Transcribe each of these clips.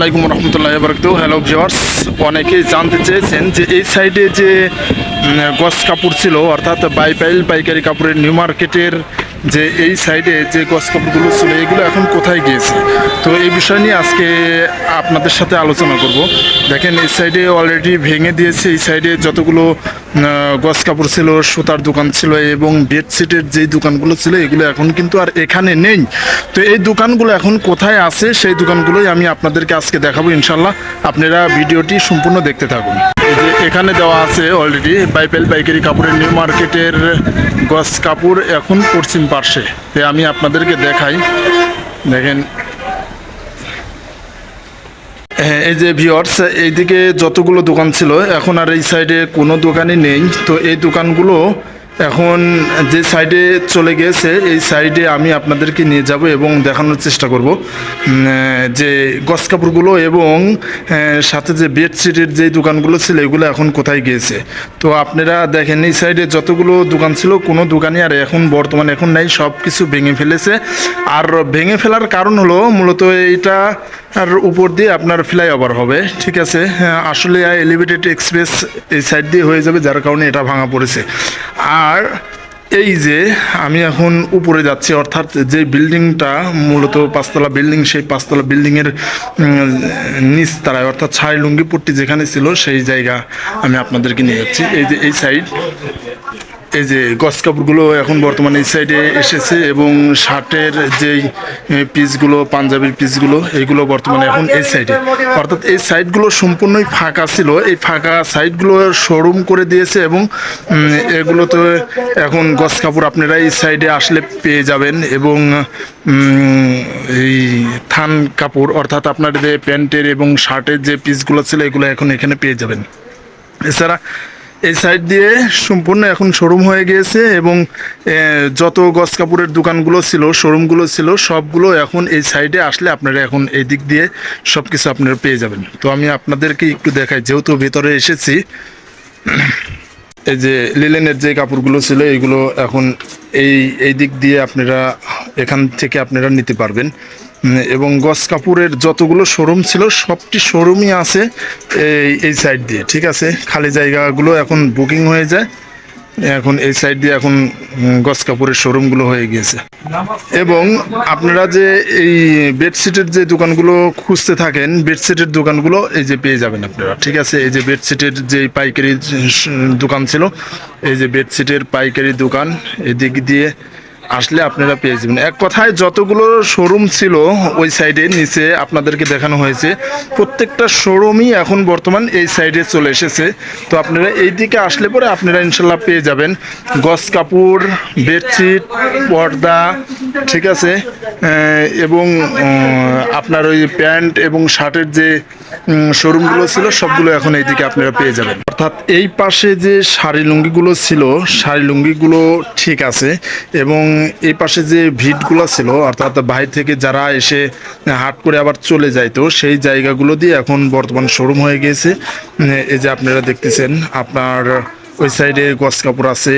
আসসালামাইকুম রহমতুল্লাহ বরকত hello viewers অনেকেই জানতে চেয়েছেন যে এই সাইডে যে গস কাপড় ছিল, অর্থাৎ বাইপাইল পাইকারি কাপড়ের নিউ মার্কেটের যে এই সাইডে যে গছ কাপড়গুলো ছিল, এগুলো এখন কোথায় গিয়েছে? তো এই বিষয় নিয়ে আজকে আপনাদের সাথে আলোচনা করব। দেখেন, এই সাইডে অলরেডি ভেঙে দিয়েছে। এই সাইডে যতগুলো গস কাপড় ছিল, সুতার দোকান ছিল এবং বেডশিটের যেই দোকানগুলো ছিল, এগুলো এখন কিন্তু আর এখানে নেই। তো এই দোকানগুলো এখন কোথায় আছে, সেই দোকানগুলোই আমি আপনাদেরকে আজকে দেখাবো। ইনশাল্লাহ আপনারা ভিডিওটি সম্পূর্ণ দেখতে থাকুন। যে এখানে দেওয়া আছে অলরেডি বাইপেল পাইকারি কাপড়ের নিউ মার্কেটের গস কাপড় এখন পশ্চিম পার্শ্বে। তো আমি আপনাদেরকে দেখাই। দেখেন। হ্যাঁ এই যে ভিওর্স এইদিকে যতগুলো দোকান ছিল, এখন আর এই সাইডে কোনো দোকানই নেই। তো এই দোকানগুলো এখন যে সাইডে চলে গেছে এই সাইডে আমি আপনাদেরকে নিয়ে যাব এবং দেখানোর চেষ্টা করব। যে গস কাপড়গুলো এবং সাথে যে বেডশিটের যে দোকানগুলো ছিল এগুলো এখন কোথায় গিয়েছে? তো আপনারা দেখেন এই সাইডে যতগুলো দোকান ছিল কোনো দোকানই আর এখন বর্তমানে এখন নাই সব কিছু ভেঙে ফেলেছে। আর ভেঙে ফেলার কারণ হলো মূলত এইটা আর উপর দিয়ে আপনার ফ্লাইওভার হবে ঠিক আছে? হ্যাঁ, আসলে এলিভেটেড এক্সপ্রেস এই সাইড দিয়ে হয়ে যাবে যার কারণে এটা ভাঙা পড়েছে। আর এই যে আমি এখন উপরে যাচ্ছি, অর্থাৎ যে বিল্ডিংটা মূলত পাঁচতলা বিল্ডিং, সেই পাঁচতলা বিল্ডিংয়ের নিচ তারায় অর্থাৎ ছাই লুঙ্গিপুরটি যেখানে ছিল, সেই জায়গা আমি আপনাদেরকে নিয়ে যাচ্ছি। এই যে এই সাইড এই যে গস কাপড়গুলো এখন বর্তমানে এই সাইডে এসেছে এবং শার্টের যেই পিসগুলো পাঞ্জাবির পিসগুলো এইগুলো বর্তমানে এখন এই সাইডে অর্থাৎ এই সাইডগুলো সম্পূর্ণই ফাঁকা ছিল। এই ফাঁকা সাইডগুলো শোরুম করে দিয়েছে এবং এগুলোতে এখন গস কাপড় আপনারা এই সাইডে আসলে পেয়ে যাবেন এবং এই থান কাপড়, অর্থাৎ আপনার যে প্যান্টের এবং শার্টের যে পিসগুলো ছিল, এগুলো এখন এখানে পেয়ে যাবেন। এছাড়া এই সাইড দিয়ে সম্পূর্ণ এখন শোরুম হয়ে গিয়েছে এবং যত গস কাপড়ের দোকানগুলো ছিল, শোরুমগুলো ছিল, সবগুলো এখন এই সাইডে আসলে আপনারা এখন এই দিক দিয়ে সব কিছু আপনারা পেয়ে যাবেন। তো আমি আপনাদেরকে একটু দেখাই, যেহেতু ভেতরে এসেছি, এই যে লিলেনের যে কাপড়গুলো ছিল এইগুলো এখন এই এই দিক দিয়ে আপনারা এখান থেকে আপনারা নিতে পারবেন। এবং গস কাপড়ের যতগুলো শোরুম ছিল, সবটি শোরুমই আছে এই এই সাইড দিয়ে, ঠিক আছে? খালি জায়গাগুলো এখন বুকিং হয়ে যায়। এখন এই সাইড দিয়ে এখন গস কাপড়ের শোরুমগুলো হয়ে গিয়েছে। এবং আপনারা যে এই বেডশিটের যে দোকানগুলো খুঁজতে থাকেন বেডশিটের দোকানগুলো এই যে পেয়ে যাবেন আপনারা, ঠিক আছে? এই যে বেডশিটের যে পাইকারি দোকান ছিল, এই যে বেডশিটের পাইকারি দোকান, এদিক দিয়ে আসলে আপনারা পেয়ে যাবেন। এক কথায় যতগুলো শোরুম ছিল ওই সাইডে নিচে আপনাদেরকে দেখানো হয়েছে, প্রত্যেকটা শোরুমই এখন বর্তমান এই সাইডে চলে এসেছে। তো আপনারা এই দিকে আসলে পরে আপনারা ইনশাল্লাহ পেয়ে যাবেন। গস কাপড়, বেডশিট, পর্দা, ঠিক আছে? এবং আপনার ওই প্যান্ট এবং শার্টের যে শোরুমগুলো ছিল, সবগুলো এখন এইদিকে আপনারা পেয়ে যাবেন। অর্থাৎ এই পাশে যে শাড়ি লুঙ্গিগুলো ছিল, শাড়ি লুঙ্গিগুলো ঠিক আছে, এবং এই পাশে যে ভিটগুলো ছিল, অর্থাৎ বাইরে থেকে যারা এসে হাট করে আবার চলে যাইতো সেই জায়গাগুলো দিয়ে এখন বর্তমান শোরুম হয়ে গিয়েছে। এই যে আপনারা দেখতেছেন, আপনার ওই সাইডে গস কাপড় আছে,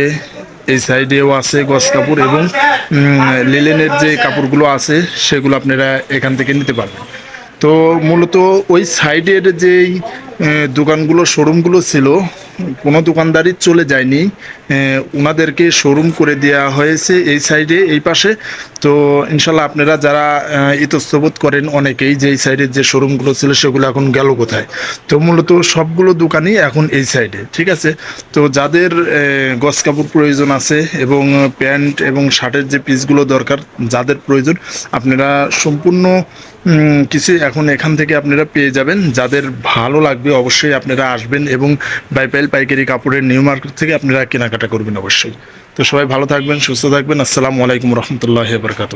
এই সাইডেও আছে গস কাপড়, এবং লিলেনের যে কাপড়গুলো আছে, সেগুলো আপনারা এখান থেকে নিতে পারবেন। তো মূলত ওই সাইডের যেই দোকানগুলো শোরুমগুলো ছিল কোনো দোকানদারই চলে যায়নি। ওনাদেরকে শোরুম করে দেওয়া হয়েছে এই সাইডে, এই পাশে। তো ইনশাল্লাহ আপনারা যারা ইতস্তবোধ করেন অনেকেই যে এই সাইডের যে শোরুমগুলো ছিল সেগুলো এখন গেল কোথায়। তো মূলত সবগুলো দোকানই এখন এই সাইডে, ঠিক আছে? তো যাদের গস কাপড় প্রয়োজন আছে এবং প্যান্ট এবং শার্টের যে পিসগুলো দরকার, যাদের প্রয়োজন, আপনারা সম্পূর্ণ কিছু এখন এখান থেকে আপনারা পেয়ে যাবেন। যাদের ভালো লাগবে অবশ্যই আপনারা আসবেন এবং বাইপাইল পাইকারি কাপড়ের নিউ মার্কেট থেকে আপনারা কেনাকাটা করবেন অবশ্যই। তো সবাই ভালো থাকবেন, সুস্থ থাকবেন। আসসালামু আলাইকুম রহমতুল্লাহ বরকাত